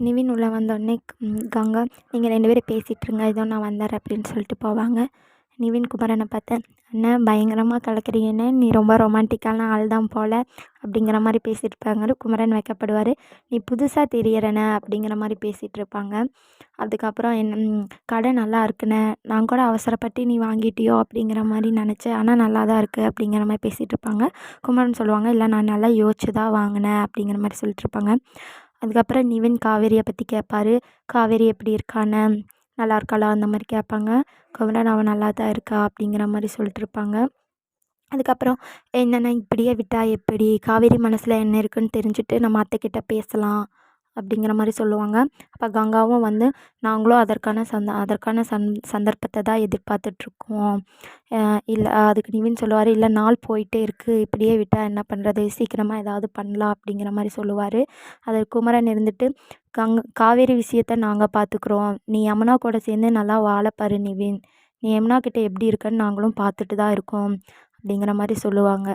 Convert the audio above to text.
நிவின் உள்ளே வந்தோடனே கங்கா நீங்கள் ரெண்டு பேரும் பேசிகிட்ருங்க இதோ நான் வந்துடுறேன் அப்படின்னு சொல்லிட்டு போவாங்க. நிவின் குமரனை பார்த்தேன் அண்ணன் பயங்கரமாக கலக்கிறீங்கன்னு நீ ரொம்ப ரொமான்டிக்கான ஆள் தான் போல் அப்படிங்கிற மாதிரி பேசியிருப்பாங்க குமரன் வைக்கப்படுவார் நீ புதுசாக தெரியறன அப்படிங்கிற மாதிரி பேசிகிட்டு இருப்பாங்க. அதுக்கப்புறம் என் கடை நல்லா இருக்குண்ணே நான் கூட அவசரப்பட்டு நீ வாங்கிட்டியோ அப்படிங்கிற மாதிரி நினச்சேன் ஆனால் நல்லா தான் இருக்குது அப்படிங்கிற மாதிரி பேசிகிட்டு இருப்பாங்க. குமரன் சொல்லுவாங்க இல்லை நான் நல்லா யோசிச்சு தான் வாங்கினேன் அப்படிங்கிற மாதிரி சொல்லிட்டு இருப்பாங்க. அதுக்கப்புறம் நிவின் காவேரியை பற்றி கேட்பாரு காவேரி எப்படி இருக்கான்னு நல்லா இருக்காளா? அந்த மாதிரி கேட்பாங்க குமரன் அவள் நல்லா தான் இருக்கா? அப்படிங்கிற மாதிரி சொல்லிட்டு இருப்பாங்க. அதுக்கப்புறம் என்னென்ன இப்படியே விட்டால் எப்படி? காவேரி மனசில் என்ன இருக்குன்னு தெரிஞ்சுட்டு நம்ம அத்தைக்கிட்ட பேசலாம். அப்படிங்கிற மாதிரி சொல்லுவாங்க. அப்போ கங்காவும் வந்து நாங்களும் அதற்கான சந்த அதற்கான சந் சந்தர்ப்பத்தை தான் எதிர்பார்த்துட்ருக்கோம். இல்லை அதுக்கு நிவின் சொல்லுவார் இல்லை நாள் போயிட்டே இருக்குது இப்படியே விட்டால் என்ன பண்ணுறது சீக்கிரமாக ஏதாவது பண்ணலாம் அப்படிங்கிற மாதிரி சொல்லுவார். அதில் குமரன் இருந்துட்டு கங் காவேரி விஷயத்தை நாங்கள் பார்த்துக்குறோம் நீ யமுனா கூட சேர்ந்து நல்லா வாழப்பாரு நிவின். நீ யமுனா கிட்டே எப்படி இருக்கன்னு நாங்களும் பார்த்துட்டு தான் இருக்கோம் அப்படிங்கிற மாதிரி சொல்லுவாங்க.